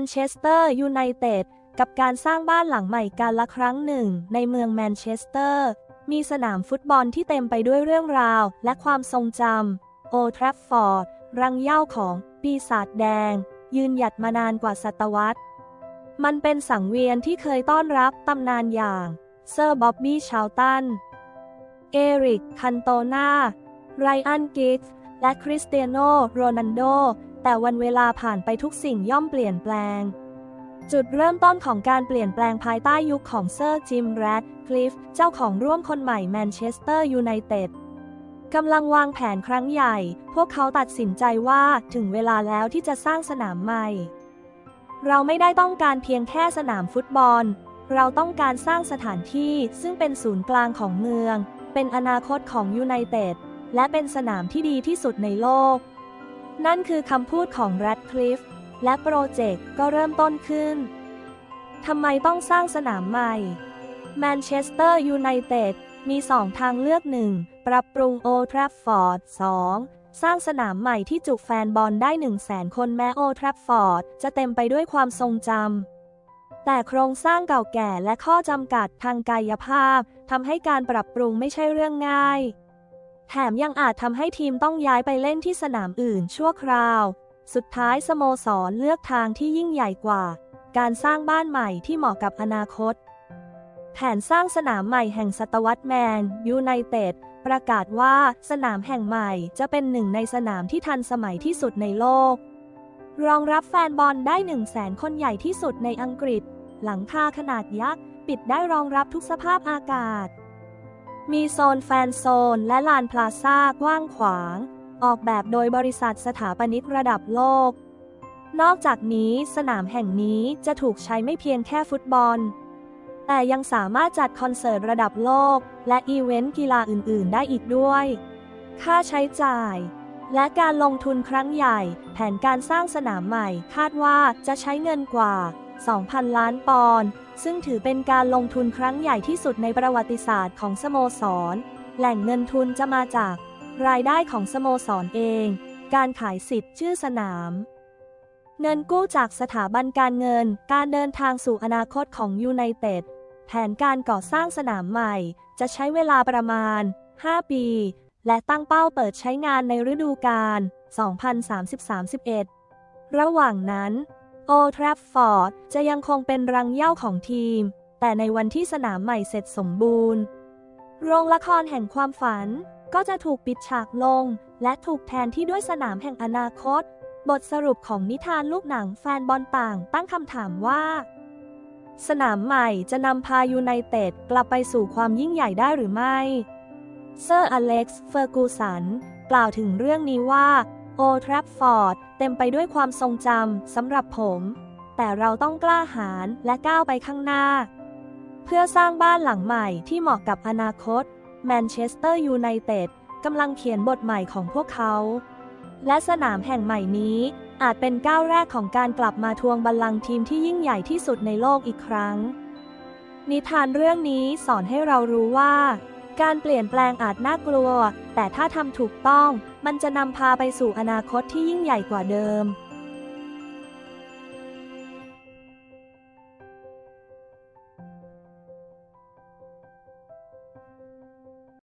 นเชสเตอร์ยูไนเต็ดกับการสร้างบ้านหลังใหม่การละครั้งหนึ่ง ในเมืองแมนเชสเตอร์ มีสนามฟุตบอลที่เต็มไปด้วยเรื่องราว และความทรงจำโอทรัฟฟอร์ด รังเย้าของปีศาจแดง ยืนหยัดมานานกว่าศตวรรษ มันเป็นสังเวียนที่เคยต้อนรับตำนานอย่างเซอร์บ๊อบบี้ชาวตัน เอริก คันโตนาไรอันกิกส์และคริสเตียโนโรนัลโด แต่วันเวลาผ่านไปทุกสิ่งย่อมเปลี่ยนแปลง จุดเริ่มต้นของการเปลี่ยนแปลงภายใต้ยุคของเซอร์จิมแรดคลิฟเจ้าของร่วมคนใหม่แมนเชสเตอร์ยูไนเต็ดกำลังวางแผนครั้งใหญ่ พวกเขาตัดสินใจว่าถึงเวลาแล้วที่จะสร้างสนามใหม่ เราไม่ได้ต้องการเพียงแค่สนามฟุตบอล เราต้องการสร้างสถานที่ซึ่งเป็นศูนย์กลางของเมือง เป็นอนาคตของยูไนเต็ดและเป็นสนามที่ดีที่สุดในโลก นั่นคือคำพูดของแรดคลิฟและโปรเจกต์ก็เริ่มต้นขึ้น ทำไมต้องสร้างสนามใหม่ แมนเชสเตอร์ยูไนเต็ดมีสองทางเลือกหนึ่ง ปรับปรุงโอทราฟฟอร์ด 2. สร้างสนามใหม่ที่จุแฟนบอลได้1 0 0 0 0แสนคนแม้โอทราฟฟอร์ดจะเต็มไปด้วยความทรงจำ แต่โครงสร้างเก่าแก่และข้อจำกัดทางกายภาพทำให้การปรับปรุงไม่ใช่เรื่องง่าย แถมยังอาจทำให้ทีมต้องย้ายไปเล่นที่สนามอื่นชั่วคราว สุดท้ายสโมสรเลือกทางที่ยิ่งใหญ่กว่า การสร้างบ้านใหม่ที่เหมาะกับอนาคต แผนสร้างสนามใหม่แห่งศตวรรษแมนยูไนเต็ดประกาศว่าสนามแห่งใหม่จะเป็นหนึ่งในสนามที่ทันสมัยที่สุดในโลก รองรับแฟนบอลได้1 0 0 0 0แสนคนใหญ่ที่สุดในอังกฤษ หลังคาขนาดยักษ์ ปิดได้รองรับทุกสภาพอากาศ มีโซนแฟนโซนและลานพลาซ่ากว้างขวาง ออกแบบโดยบริษัทสถาปนิกระดับโลก นอกจากนี้สนามแห่งนี้จะถูกใช้ไม่เพียงแค่ฟุตบอล แต่ยังสามารถจัดคอนเสิร์ตระดับโลก และอีเวนต์กีฬาอื่น ๆ ได้อีกด้วย ค่าใช้จ่าย และการลงทุนครั้งใหญ่ แผนการสร้างสนามใหม่คาดว่าจะใช้เงินกว่า 2,000 ล้านปอนด์ ซึ่งถือเป็นการลงทุนครั้งใหญ่ที่สุดในประวัติศาสตร์ของสโมสร แหล่งเงินทุนจะมาจาก รายได้ของสโมสรเอง การขายสิทธิ์ชื่อสนาม เงินกู้จากสถาบันการเงิน การเดินทางสู่อนาคตของยูไนเต็ด แผนการก่อสร้างสนามใหม่ จะใช้เวลาประมาณ 5 ปี และตั้งเป้าเปิดใช้งานในฤดูกาล2030-31ระหว่างนั้น โอทรัฟฟอร์ดจะยังคงเป็นรังเหย้าของทีม แต่ในวันที่สนามใหม่เสร็จสมบูรณ์ โรงละครแห่งความฝันก็จะถูกปิดฉากลง และถูกแทนที่ด้วยสนามแห่งอนาคต บทสรุปของนิทานลูกหนังแฟนบอลต่างตั้งคำถามว่า สนามใหม่จะนำพายูไนเต็ดกลับไปสู่ความยิ่งใหญ่ได้หรือไม่ เซอร์อเล็กซ์เฟอร์กูสันกล่าวถึงเรื่องนี้ว่า โอทรัฟฟอร์ดเต็มไปด้วยความทรงจำสำหรับผม แต่เราต้องกล้าหาญและก้าวไปข้างหน้า เพื่อสร้างบ้านหลังใหม่ที่เหมาะกับอนาคตแมนเชสเตอร์ยูไนเต็ดกำลังเขียนบทใหม่ของพวกเขา และสนามแห่งใหม่นี้อาจเป็นก้าวแรกของการกลับมาทวงบัลลังก์ทีมที่ยิ่งใหญ่ที่สุดในโลกอีกครั้ง นิทานเรื่องนี้สอนให้เรารู้ว่า การเปลี่ยนแปลงอาจน่ากลัว แต่ถ้าทำถูกต้อง มันจะนำพาไปสู่อนาคตที่ยิ่งใหญ่กว่าเดิม